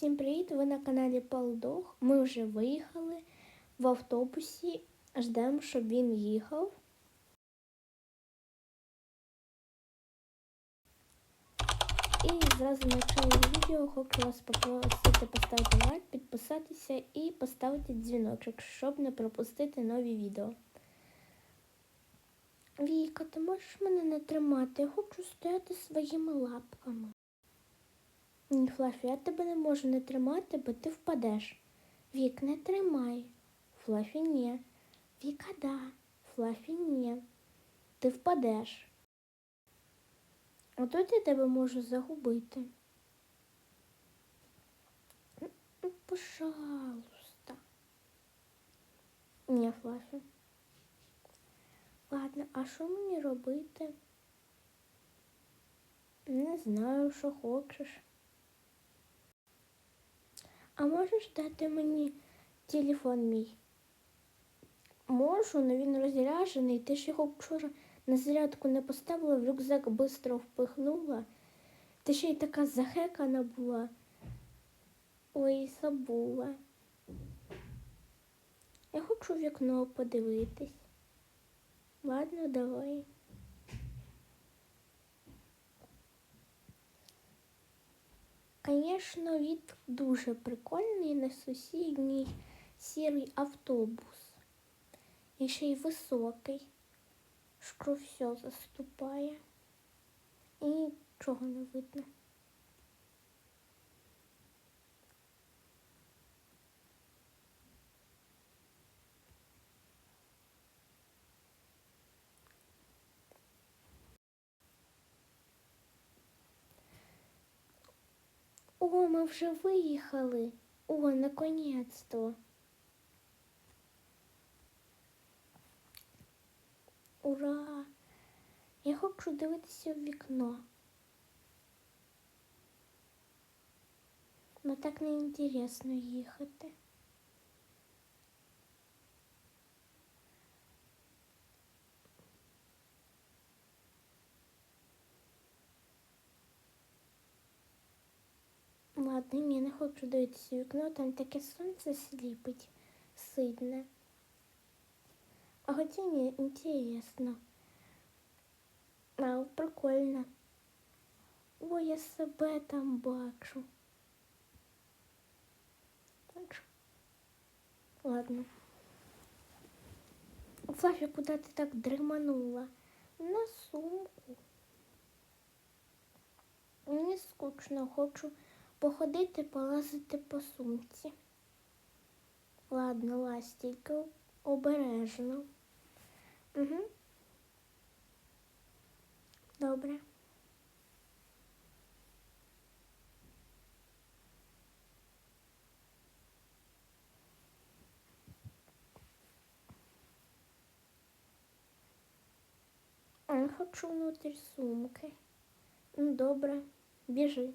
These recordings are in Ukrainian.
Всім привіт! Ви на каналі Палдог. Ми вже виїхали в автобусі. Ждемо, щоб він їхав. І зразу на початку відео хочу вас попросити поставити лайк, підписатися і поставити дзвіночок, щоб не пропустити нові відео. Віка, ти можеш мене не тримати? Я хочу стояти своїми лапками. Ні, Флафі, я тебе не можу не тримати, бо ти впадеш. Вік, не тримай. Флафі, ні. Віка, да. Флафі, ні. Ти впадеш. Тут я тебе можу загубити. Ну, Пожалуйста. Ні, Флафі. Ладно, а що мені робити? Не знаю, що хочеш. А можеш дати мені телефон мій? Можу, але він розряджений. Ти ж його вчора на зарядку не поставила, в рюкзак швидко впихнула. Ти ще й така захекана була. Ой, забула. Я хочу в вікно подивитись. Ладно, давай. Звісно, від дуже прикольний на сусідній сірий автобус. І ще й високий, що все заступає. І нічого не видно. Ми вже виїхали. О, наконец-то. Ура! Я хочу дивитися в вікно. Ну так не інтересно їхати. Ладно, ні, не хочу дивитися вікно, там таке сонце сліпить сильне. А хоча ні, інтересно. А, прикольно. Ой, я себе там бачу. Бачу. Ладно. Флафі, куди ти так дреманула? На сумку. Мені скучно, хочу походити, полазити по сумці. Ладно, лазь, обережно. Угу. Добре. Я хочу внутрь сумки. Ну, добре, біжи.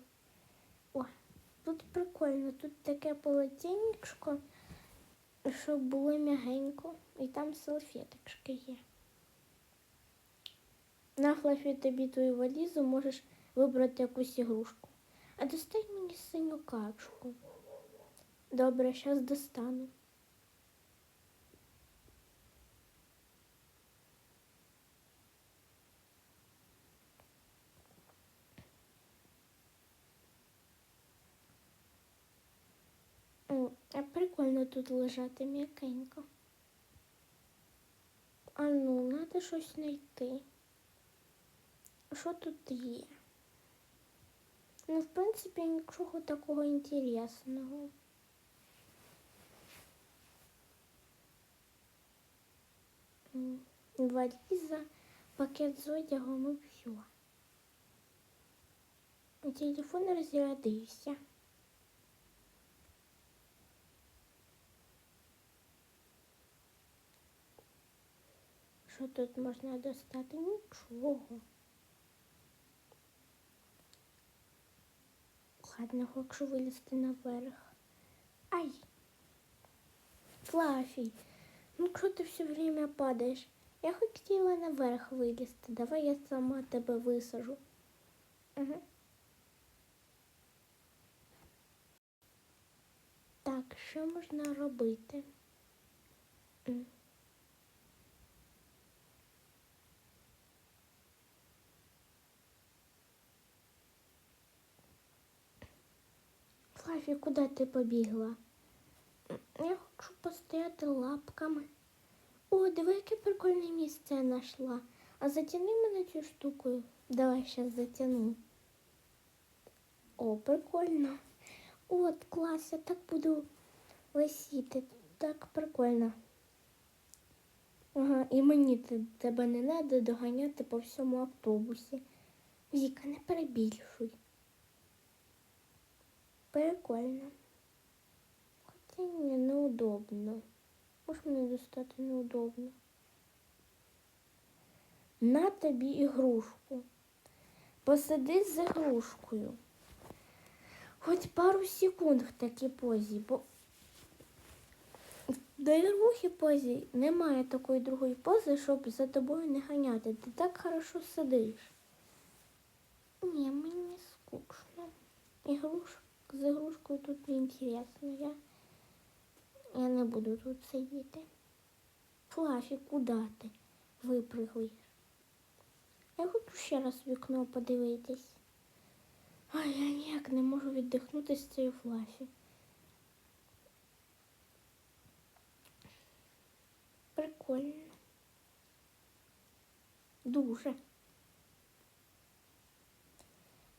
О, тут прикольно, тут таке полотенечко, щоб було м'ягенько, і там салфеточки є. На Флафі тобі твою валізу можеш вибрати якусь ігрушку. А достань мені синю качку. Добре, зараз достану. О, а прикольно тут лежати м'якенько. А ну, треба щось знайти. Що тут є? Ну, в принципі, нічого такого інтересного. Валіза, пакет з одягом і все. Телефон розрядився. Що тут можна достати? Нічого. Ладно, хочу вилізти наверх. Ай! Флафі, ну що ти все время падаєш? Я хотіла наверх вилізти. Давай я сама тебе висажу. Угу. Так, що можна робити? Флафі, куди ти побігла? Я хочу постояти лапками. О, диви, яке прикольне місце я знайшла. А затяни мене цю штукою. Давай зараз затяну. О, прикольно. От, клас, я так буду висіти. Так прикольно. Ага, і мені тебе не треба доганяти по всьому автобусі. Віка, не перебільшуй. Прикольно. Хоча ні, неудобно. Може мені достати неудобно. На тобі ігрушку. Посиди з ігрушкою. Хоч пару секунд в такій позі, бо в другій позі немає такої другої пози, щоб за тобою не ганяти. Ти так хорошо сидиш. Ні, мені скучно. Ігруш... З ігрушкою тут не інтересно. Я... Я не буду тут сидіти. Флафі, куди ти випригуєш? Я хочу ще раз вікно подивитись. Ай, я ніяк не можу віддихнути з цією флафі. Прикольно. Дуже.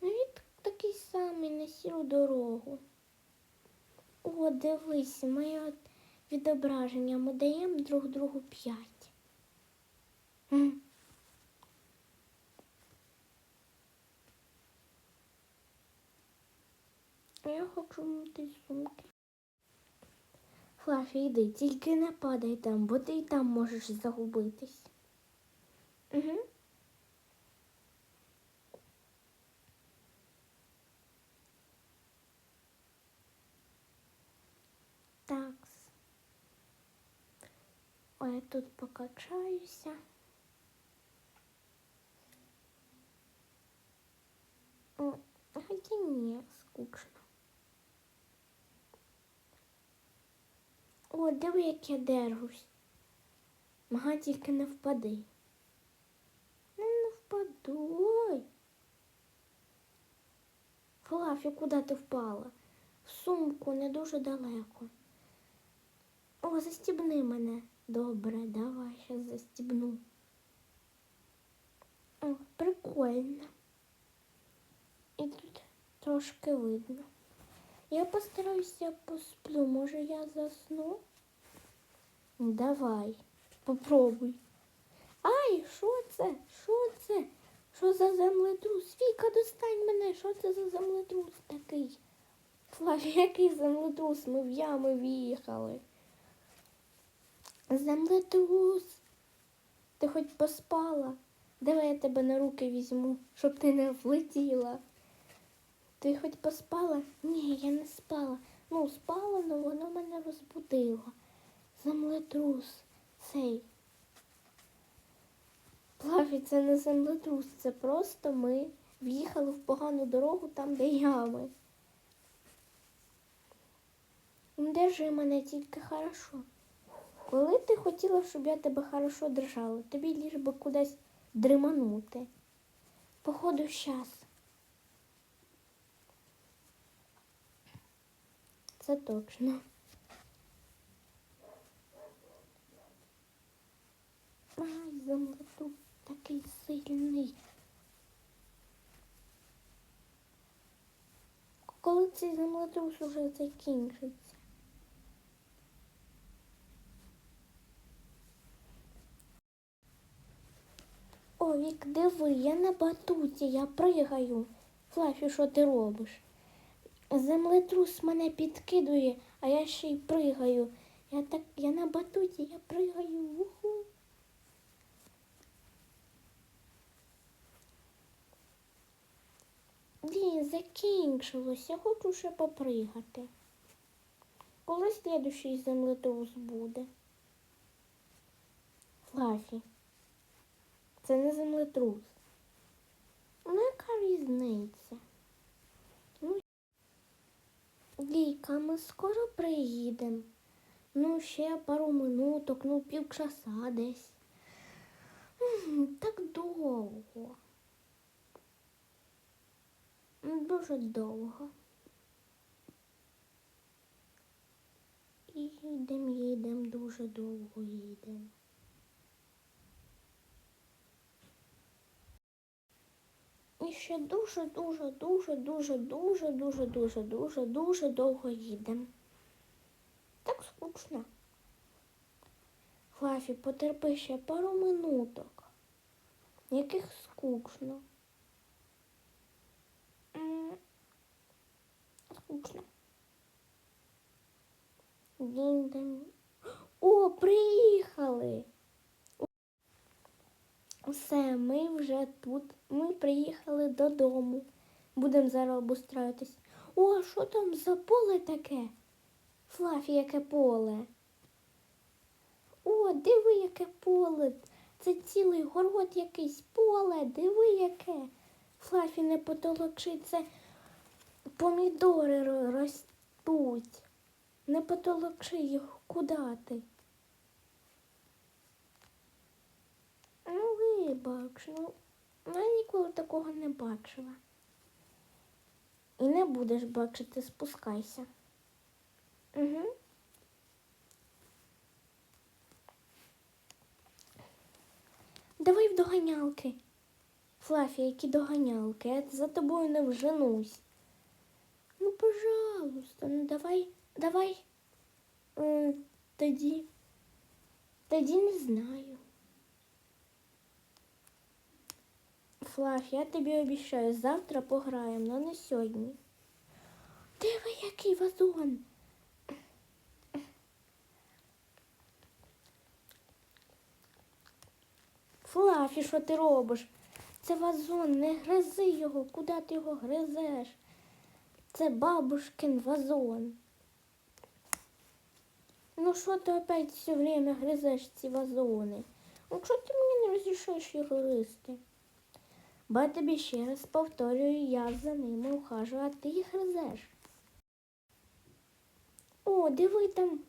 Ну, він такий самий дорогу. О, дивись, моє відображення. Ми даємо друг другу п'ять. Я хочу мити сумки. Флафі, йди, тільки не падай там, бо ти й там можеш загубитись. Угу. Так. Ой, я тут покачаюся. Хотя ні, скучно. О, диви, як я держусь. Мага тільки не впади. Ну, не впаду. Ой. Флафі, куди ти впала? В сумку не дуже далеко. О, застібни мене. Добре, давай, зараз застібну. О, прикольно. І тут трошки видно. Я постараюся посплю. Може я засну? Давай, попробуй. Ай, що це? Що це? Що за землетрус? Віка, достань мене, що це за землетрус такий? Флаві, який землетрус? Ми в ями в'їхали. Землетрус. Ти хоч поспала? Давай я тебе на руки візьму, щоб ти не влетіла. Ти хоч поспала? Ні, я не спала. Ну, спала, але воно мене розбудило. Землетрус цей. Плаві, це не землетрус, це просто ми в'їхали в погану дорогу там, де ями. Держи мене тільки хорошо. Коли ти хотіла, щоб я тебе хорошо держала, тобі ліж би кудись дриманути. Походу, щас. Це точно. Ай, землетрус такий сильний. Коли цей землетрус уже закінчиться? О, Вік, диви, я на батуті, я пригаю. Флафі, що ти робиш? Землетрус мене підкидує, а я ще й пригаю. Я так, я на батуті, я пригаю. Уху. Блін, закінчилось. Я хочу ще попригати. Коли слідущий землетрус буде? Флафі. Це не землетрус. Ну, яка різниця? Ну, Віка, ми скоро приїдемо. Ну, ще пару минуток, ну півчаса десь. Так довго. Дуже довго. І їдем, їдем, дуже довго їдем. І ще дуже-дуже, дуже, дуже, дуже, дуже, дуже, дуже, дуже довго їдемо. Так скучно. Флафі, потерпи ще пару минуток. Яких скучно. Скучно. Дінь-дінь. О, приїхали! Все, ми вже тут. Ми приїхали додому. Будемо зараз обустроїтись. О, що там за поле таке? Флафі, яке поле. О, диви, яке поле. Це цілий город якийсь поле. Диви, яке. Флафі не потолочи, це помідори ростуть. Не потолочи їх, куди ти? Ну, вибач, ну, я ніколи такого не бачила. І не будеш бачити, спускайся. Угу. Давай в доганялки. Флафі, які доганялки, я за тобою не вженусь. Ну, пожалуйста, ну давай, давай. Тоді. Тоді не знаю. Флаф, я тобі обіцяю, завтра пограємо, але не сьогодні. Диви, який вазон. Флафі, що ти робиш? Це вазон, не гризи його, куди ти його гризеш? Це бабушкин вазон. Ну що ти опять все время гризеш ці вазони? Ну чого ти мені не розрішаєш їх гризти? Бо тобі ще раз повторюю, я за ними ухажую, а ти їх гризеш. О, диви там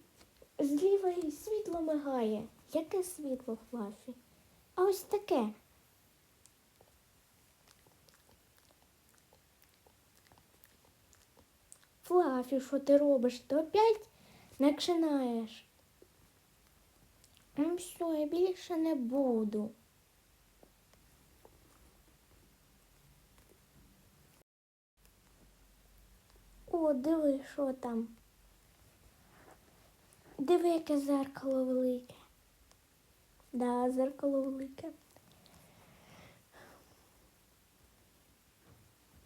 зліва і світло мигає. Яке світло, Флафі? А ось таке. Флафі, що ти робиш? Ти опять починаєш. Ну все, я більше не буду. О, диви, що там. Диви, яке зеркало велике. Да, зеркало велике.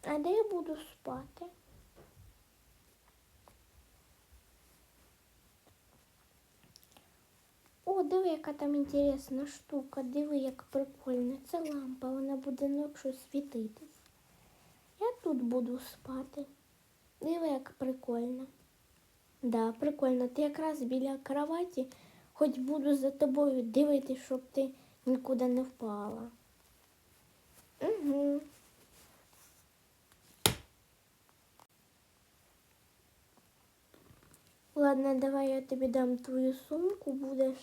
А де я буду спати? О, диви, яка там інтересна штука. Диви, як прикольно. Це лампа, вона буде ночі світитись. Я тут буду спати. Диви, як прикольно. Да, прикольно. Ти якраз біля кроваті, хоч буду за тобою дивитись, щоб ти нікуди не впала. Угу. Ладно, давай я тобі дам твою сумку, будеш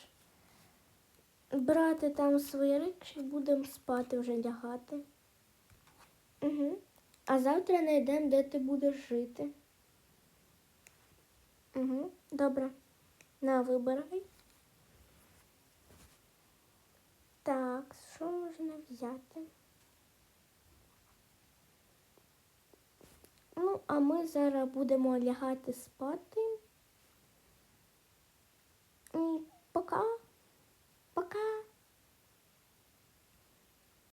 брати там свої речі, будемо спати вже лягати. Угу. А завтра знайдемо, де ти будеш жити. Угу, Добре. На вибирай. Так, що можна взяти? Ну, а ми зараз будемо лягати спати. І пока. Пока.